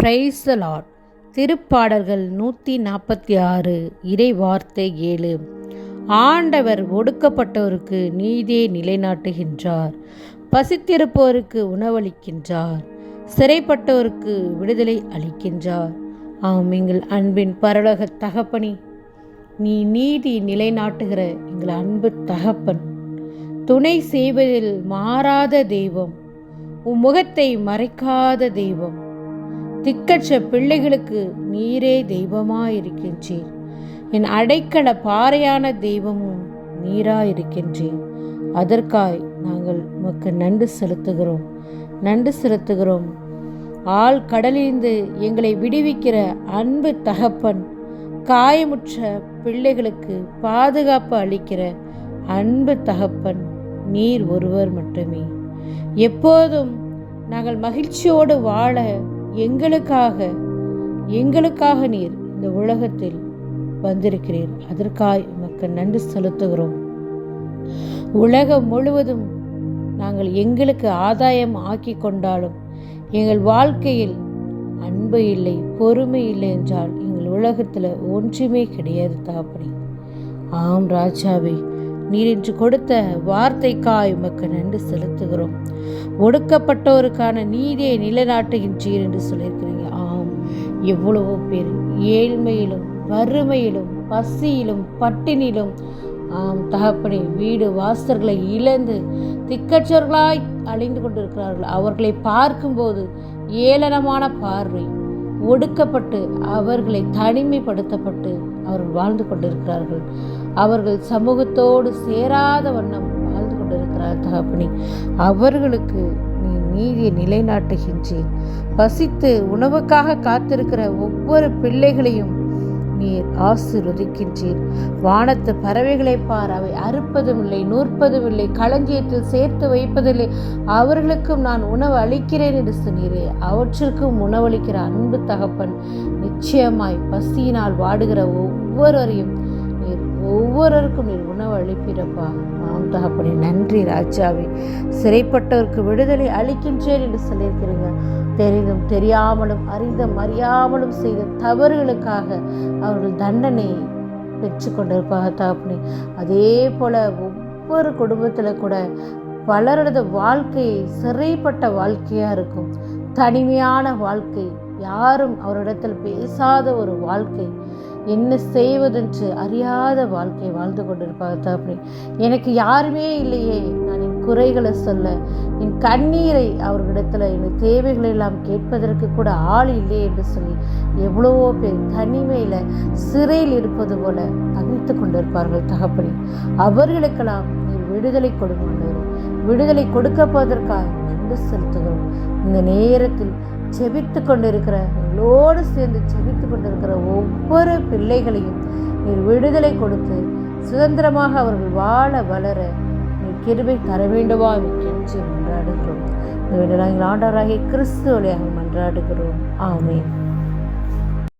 Price Lord திருப்பாடல்கள் நூற்றி நாற்பத்தி ஆறு இறை வார்த்தை ஏழு. ஆண்டவர் ஒடுக்கப்பட்டோருக்கு நீதியை நிலைநாட்டுகின்றார். பசித்திருப்போருக்கு உணவளிக்கின்றார். சிறைப்பட்டோருக்கு விடுதலை அளிக்கின்றார். ஆம் எங்கள் அன்பின் பரலோக தகப்பனி நீ நீதி நிலைநாட்டுகிற எங்கள் அன்பு தகப்பன். துணை செய்வதில் மாறாத தெய்வம் உம் முகத்தை மறைக்காத தெய்வம். திக்கற்ற பிள்ளைகளுக்கு நீரே தெய்வமாயிருக்கின்றீர். என் அடைக்கல பாறையான தெய்வமும் நீராயிருக்கின்றீர். அதற்காய் நாங்கள் உமக்கு நன்றி செலுத்துகிறோம். நன்றி செலுத்துகிறோம். ஆள் கடலிலிருந்து எங்களை விடுவிக்கிற அன்பு தகப்பன் காயமுற்ற பிள்ளைகளுக்கு பாதுகாப்பு அளிக்கிற அன்பு தகப்பன் நீர் ஒருவர் மட்டுமே. எப்போதும் நாங்கள் மகிழ்ச்சியோடு வாழ எங்களுக்காக எங்களுக்காக நீர் இந்த உலகத்தில் வந்திருக்கிறீர். அதற்காய் உமக்கு நன்றி செலுத்துகிறோம். உலகம் முழுவதும் நாங்கள் எங்களுக்கு ஆதாயம் ஆக்கி கொண்டாலும் எங்கள் வாழ்க்கையில் அன்பு இல்லை பொறுமை இல்லை என்றால் எங்கள் உலகத்தில் ஒன்றுமே கிடையாது தாப்படி ஆம் ராஜாவே நீர் இன்று கொடுத்த வார்த்தைக்காய் உமக்கு நன்றி செலுத்துகிறோம். ஒடுக்கப்பட்டோருக்கான நீதியை நிலைநாட்டுகின்றீர் என்று சொல்லியிருக்கிறீங்க. ஆம். எவ்வளவோ பேர் ஏழ்மையிலும் வறுமையிலும் பசியிலும் பட்டினிலும் ஆம் தகப்பனே வீடு வாசர்களை இழந்து திக்கற்றவர்களாய் அழிந்து கொண்டிருக்கிறார்கள். அவர்களை பார்க்கும்போது ஏளனமான பார்வை. ஒடுக்கப்பட்டு அவர்களை தனிமைப்படுத்தப்பட்டு அவர்கள் வாழ்ந்து கொண்டிருக்கிறார்கள். அவர்கள் சமூகத்தோடு சேராத வண்ணம் வாழ்ந்து கொண்டிருக்கிறார் தகப்பனி. அவர்களுக்கு நீ நீதியை நிலைநாட்டுகின்றேன். பசித்து உணவுக்காக காத்திருக்கிற ஒவ்வொரு பிள்ளைகளையும் நீர் ஆசீர்வதிக்கின்றீர். வானத்து பறவைகளை பார் அவை அறுப்பதும் இல்லை நூற்பதும் இல்லை களஞ்சியத்தில் சேர்த்து வைப்பதில்லை. அவர்களுக்கும் நான் உணவு அளிக்கிறேன் என்று சொன்னீரே அவற்றிற்கும் உணவளிக்கிற அன்பு தகப்பன் நிச்சயமாய் பசியினால் வாடுகிற ஒவ்வொருவரையும் ஒவ்வொருவருக்கும் நீர் உணவு அளிப்பிடப்பா ஆம் தகப்பனே நன்றி ராஜாவே. சிறைப்பட்டவருக்கு விடுதலை அளிக்கின்றேன் என்று சொல்லியிருக்கிறீங்க. தெரிந்தும் தெரியாமலும் அறிந்தும் அறியாமலும் செய்த தவறுகளுக்காக அவர்கள் தண்டனை பெற்றுக்கொண்டிருப்பாங்க தகப்பனே. அதே போல் ஒவ்வொரு குடும்பத்தில் கூட பலரது வாழ்க்கை சிறைப்பட்ட வாழ்க்கையாக இருக்கும். தனிமையான வாழ்க்கை யாரும் அவரிடத்தில் பேசாத ஒரு வாழ்க்கை. என்ன செய்வதென்று அறியாத வாழ்க்கை வாழ்ந்து கொண்டிருப்பாங்க தகப்பனே எனக்கு யாருமே இல்லையே. நான் என் குறைகளை சொல்ல என் கண்ணீரை அவர்களிடத்தில் என் தேவைகளை எல்லாம் கேட்பதற்கு கூட ஆள் இல்லையே என்று சொல்லி எவ்வளவோ பேர் தனிமையில் சிறையில் இருப்பது போல தவித்து கொண்டிருப்பார்கள் தகப்பனே. அவர்களுக்கெல்லாம் விடுதலை கொடுக்கணும் விடுதலை கொடுக்கப்பதற்காக நன்றி செலுத்துகிறோம். இந்த நேரத்தில் செபித்து கொண்டிருக்கிற எங்களோடு சேர்ந்து செபித்து கொண்டிருக்கிற ஒவ்வொரு பிள்ளைகளையும் நீர் விடுதலை கொடுத்து சுதந்திரமாக அவர்கள் வாழ வளர நீர் கிருபை தர வேண்டுமா கெஞ்சி மன்றாடுகிறோம். இந்த நாங்கள் ஆண்டவராகிய கிறிஸ்துவலையாக மன்றாடுகிறோம். ஆமேன்.